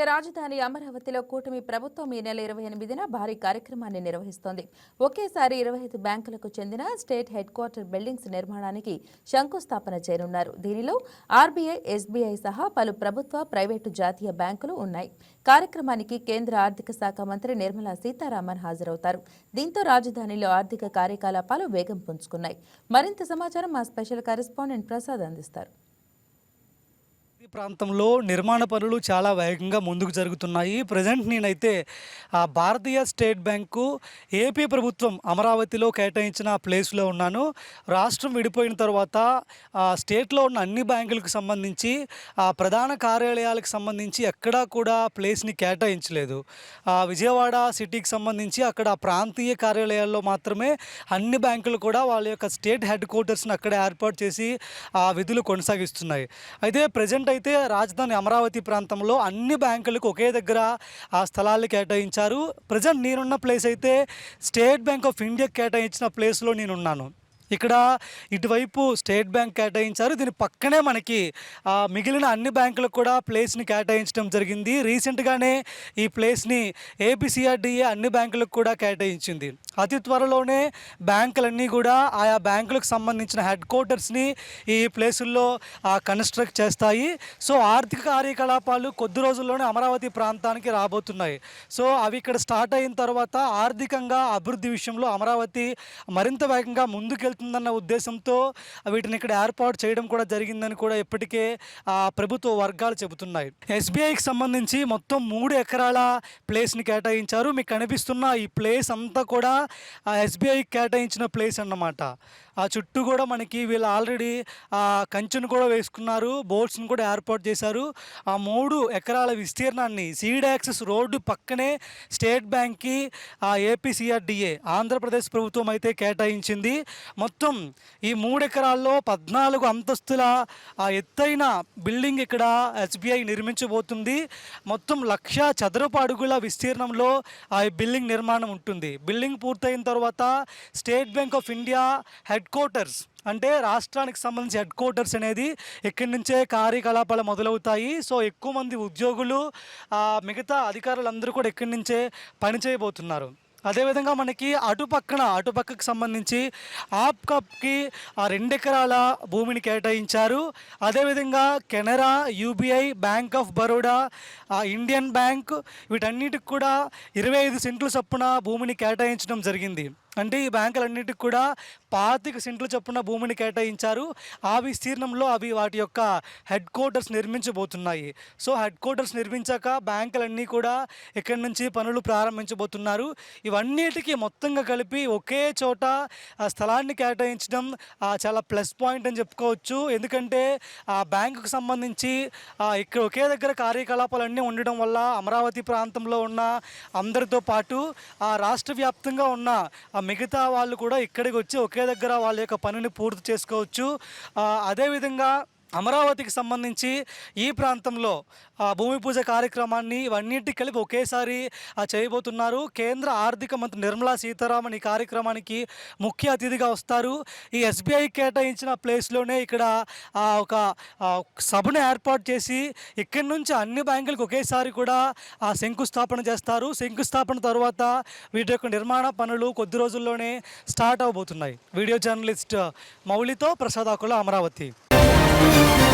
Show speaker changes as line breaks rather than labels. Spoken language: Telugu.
ఇక రాజధాని అమరావతిలో కూటమి ప్రభుత్వం ఈ నెల ఇరవై ఎనిమిదిన భారీ కార్యక్రమాన్ని నిర్వహిస్తోంది. ఒకేసారి ఇరవై ఐదు బ్యాంకులకు చెందిన స్టేట్ హెడ్ క్వార్టర్ బిల్డింగ్స్ నిర్మాణానికి శంకుస్థాపన చేయనున్నారు. దీనిలో ఆర్బీఐ ఎస్బీఐ సహా పలు ప్రభుత్వ ప్రైవేటు జాతీయ బ్యాంకులు ఉన్నాయి. కార్యక్రమానికి కేంద్ర ఆర్థిక శాఖ మంత్రి నిర్మలా సీతారామన్ హాజరవుతారు. దీంతో రాజధానిలో ఆర్థిక కార్యకలాపాలు వేగం పుంజుకున్నాయి. మరింత సమాచారం మా స్పెషల్ కరెస్పాండెంట్ ప్రసాద్ అందిస్తారు.
ప్రాంతంలో నిర్మాణ పనులు చాలా వేగంగా ముందుకు జరుగుతున్నాయి. ప్రజెంట్ నేనైతే ఆ భారతీయ స్టేట్ బ్యాంకు ఏపీ ప్రభుత్వం అమరావతిలో కేటాయించిన ప్లేస్లో ఉన్నాను. రాష్ట్రం విడిపోయిన తర్వాత ఆ స్టేట్లో ఉన్న అన్ని బ్యాంకులకు సంబంధించి ఆ ప్రధాన కార్యాలయాలకు సంబంధించి ఎక్కడా కూడా ప్లేస్ని కేటాయించలేదు. ఆ విజయవాడ సిటీకి సంబంధించి అక్కడ ప్రాంతీయ కార్యాలయాల్లో మాత్రమే అన్ని బ్యాంకులు కూడా వాళ్ళ యొక్క స్టేట్ హెడ్ క్వార్టర్స్ని అక్కడ ఏర్పాటు చేసి ఆ విధులు కొనసాగిస్తున్నాయి. అయితే ప్రజెంట్ అయితే అయితే రాజధాని అమరావతి ప్రాంతంలో అన్ని బ్యాంకులకు ఒకే దగ్గర ఆ స్థలాలు కేటాయించారు ప్రజెంట్ నేనున్న ప్లేస్ అయితే స్టేట్ బ్యాంక్ ఆఫ్ ఇండియా కేటాయించిన ప్లేస్లో నేనున్నాను. ఇక్కడ ఇటువైపు స్టేట్ బ్యాంక్ కేటాయించారు. దీని పక్కనే మనకి మిగిలిన అన్ని బ్యాంకులకు కూడా ప్లేస్ని కేటాయించడం జరిగింది. రీసెంట్గానే ఈ ప్లేస్ని ఏపీసీఆర్డీఏ అన్ని బ్యాంకులకు కూడా కేటాయించింది. అతి త్వరలోనే బ్యాంకులన్నీ కూడా ఆయా బ్యాంకులకు సంబంధించిన హెడ్ క్వార్టర్స్ని ఈ ప్లేసుల్లో కన్స్ట్రక్ట్ చేస్తాయి. సో ఆర్థిక కార్యకలాపాలు కొద్ది రోజుల్లోనే అమరావతి ప్రాంతానికి రాబోతున్నాయి. సో అవి ఇక్కడ స్టార్ట్ అయిన తర్వాత ఆర్థికంగా అభివృద్ధి విషయంలో అమరావతి మరింత వేగంగా అవుతుందన్న ఉద్దేశంతో వీటిని ఇక్కడ ఏర్పాటు చేయడం కూడా జరిగిందని కూడా ఇప్పటికే ఆ, ప్రభుత్వ వర్గాలు చెబుతున్నాయి. ఎస్బీఐకి సంబంధించి మొత్తం మూడు ఎకరాల ప్లేస్ని కేటాయించారు. మీకు కనిపిస్తున్న ఈ ప్లేస్ అంతా కూడా ఎస్బీఐకి కేటాయించిన ప్లేస్ అన్నమాట. ఆ చుట్టూ కూడా మనకి వీళ్ళు ఆల్రెడీ కంచెను కూడా వేసుకున్నారు బోట్స్ని కూడా ఏర్పాటు చేశారు. ఆ మూడు ఎకరాల విస్తీర్ణాన్ని సీడ్ యాక్సెస్ రోడ్డు పక్కనే స్టేట్ బ్యాంక్కి ఏపీసీఆర్డిఏ ఆంధ్రప్రదేశ్ ప్రభుత్వం అయితే కేటాయించింది. మొత్తం ఈ మూడు ఎకరాల్లో పద్నాలుగు అంతస్తుల ఆ ఎత్తైన బిల్డింగ్ ఇక్కడ ఎస్బీఐ నిర్మించబోతుంది. మొత్తం లక్ష చదరపు అడుగుల విస్తీర్ణంలో ఆ బిల్డింగ్ నిర్మాణం ఉంటుంది. బిల్డింగ్ పూర్తయిన తర్వాత State Bank of India headquarters అంటే రాష్ట్రానికి సంబంధించి హెడ్ క్వార్టర్స్ అనేది ఇక్కడి నుంచే కార్యకలాపాలు మొదలవుతాయి. సో ఎక్కువ మంది ఉద్యోగులు ఆ, మిగతా అధికారులందరూ కూడా ఇక్కడి నుంచే పనిచేయబోతున్నారు. అదేవిధంగా మనకి అటుపక్కన అటుపక్కకు సంబంధించి ఆప్కప్కి ఆ రెండు ఎకరాల భూమిని కేటాయించారు. అదేవిధంగా Canara UBI Bank of Baroda ఆ ఇండియన్ బ్యాంక్ వీటన్నిటికి కూడా ఇరవై ఐదు సెంట్లు చొప్పున భూమిని కేటాయించడం జరిగింది. అంటే ఈ బ్యాంకులన్నిటికి కూడా పాతిక సెంట్లు చొప్పున భూమిని కేటాయించారు. ఆ విస్తీర్ణంలో అవి వాటి యొక్క హెడ్ క్వార్టర్స్ నిర్మించబోతున్నాయి. సో హెడ్ క్వార్టర్స్ నిర్మించాక బ్యాంకులన్నీ కూడా ఇక్కడి నుంచి పనులు ప్రారంభించబోతున్నారు. ఇవన్నిటికీ మొత్తంగా కలిపి ఒకే చోట ఆ స్థలాన్ని కేటాయించడం చాలా ప్లస్ పాయింట్ అని చెప్పుకోవచ్చు. ఎందుకంటే ఆ బ్యాంకుకు సంబంధించి ఇక్కడ ఒకే దగ్గర కార్యకలాపాలన్నీ ఉండడం వల్ల అమరావతి ప్రాంతంలో ఉన్న అందరితో పాటు ఆ రాష్ట్ర వ్యాప్తంగా ఉన్న మిగతా వాళ్ళు కూడా ఇక్కడికి వచ్చి ఒకే దగ్గర వాళ్ళ యొక్క పనిని పూర్తి చేసుకోవచ్చు. అదేవిధంగా అమరావతికి సంబంధించి ఈ ప్రాంతంలో ఆ, భూమి పూజ కార్యక్రమాన్ని ఇవన్నింటి కలిపి ఒకేసారి చేయబోతున్నారు. కేంద్ర ఆర్థిక మంత్రి నిర్మలా సీతారామన్ ఈ కార్యక్రమానికి ముఖ్య అతిథిగా వస్తారు. ఈ ఎస్బీఐ కేటాయించిన ప్లేస్లోనే ఇక్కడ ఒక సభను ఏర్పాటు చేసి ఇక్కడి నుంచి అన్ని బ్యాంకులకు ఒకేసారి కూడా ఆ శంకుస్థాపన చేస్తారు. శంకుస్థాపన తర్వాత వీటి యొక్క నిర్మాణ పనులు కొద్ది రోజుల్లోనే స్టార్ట్ అవబోతున్నాయి. వీడియో జర్నలిస్ట్ మౌలితో ప్రసాద్ అమరావతి. Música